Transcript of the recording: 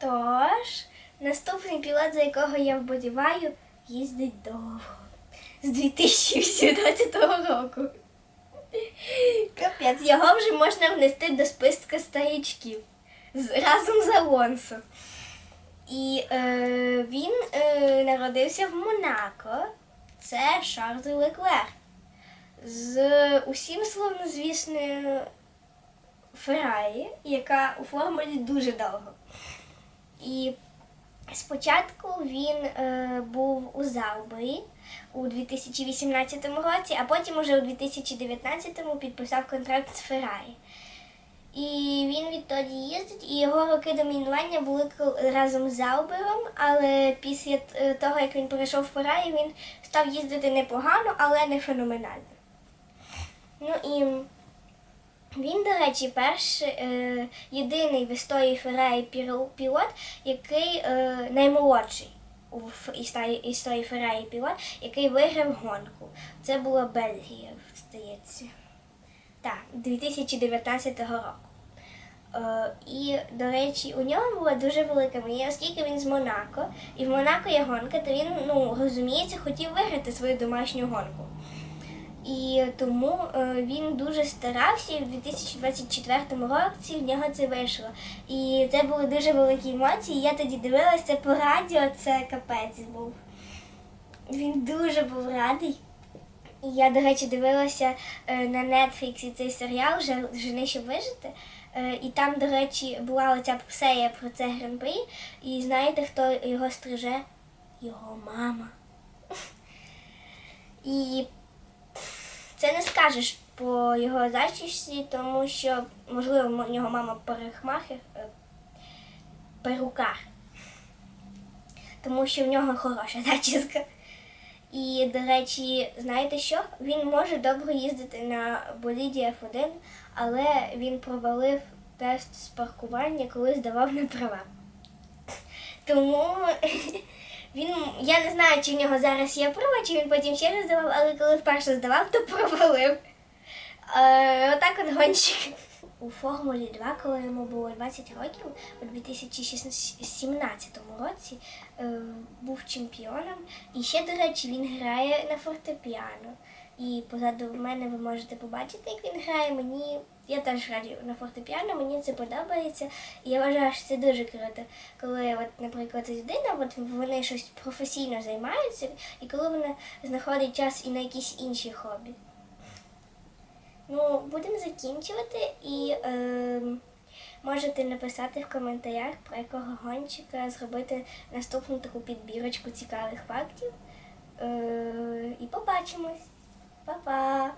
Тож, наступний пілот, за якого я вболіваю, їздить довго. З 2018 року. Капець, його вже можна внести до списка старічків разом з Алонсо. І е, він е, народився в Монако. Це Шарль Леклер. З усім славнозвісною Феррарі, яка у формулі дуже довго. І спочатку він е, був у Заубері у 2018 році, а потім уже у 2019 підписав контракт з Феррарі. І він відтоді їздить, і його роки домінування були разом з Заубером, але після е, того, як він перейшов в Феррарі, він став їздити непогано, але не феноменально. Ну і він, до речі, перший е, єдиний в історії піро- пілот, який е, наймолодший у історії, Феррарі пілот, який виграв гонку. Це була Бельгія, здається. Так, 2019 року. Е, і, до речі, у нього була дуже велика мрія, оскільки він з Монако, і в Монако є гонка, то він, ну, розуміється, хотів виграти свою домашню гонку. І тому е, він дуже старався, і в 2024 році в нього це вийшло. І це були дуже великі емоції. Я тоді дивилася по радіо, це капець був. Він дуже був радий. І я, до речі, дивилася е, на Netflix цей серіал «Же- Жени, щоб вижити. Е, і там, до речі, була оця серія про це гран-прі. І знаєте, хто його стриже? Його мама. І це не скажеш по його зачісці, тому що, можливо, в нього мама парикмахер, е, перукар. Тому що в нього хороша зачіска. І, до речі, знаєте що? Він може добре їздити на боліді F1, але він провалив тест з паркування, коли здавав на права. Тому він, я не знаю, чи в нього зараз є проба, чи він потім ще раз здавав, але коли вперше здавав, то провалив. Е, отак от гонщик. У Формулі 2, коли йому було 20 років, у 2017 році е, був чемпіоном. І ще, до речі, він грає на фортепіано. І позаду мене ви можете побачити, як він грає. Мені я теж граю на фортепіано, мені це подобається. І я вважаю, що це дуже круто, коли, от, наприклад, людина, от вони щось професійно займаються, і коли вона знаходить час і на якісь інші хобі. Ну, будемо закінчувати і е, можете написати в коментарях, про якого гонщика зробити наступну таку підбірочку цікавих фактів. Е, і побачимось. パパ。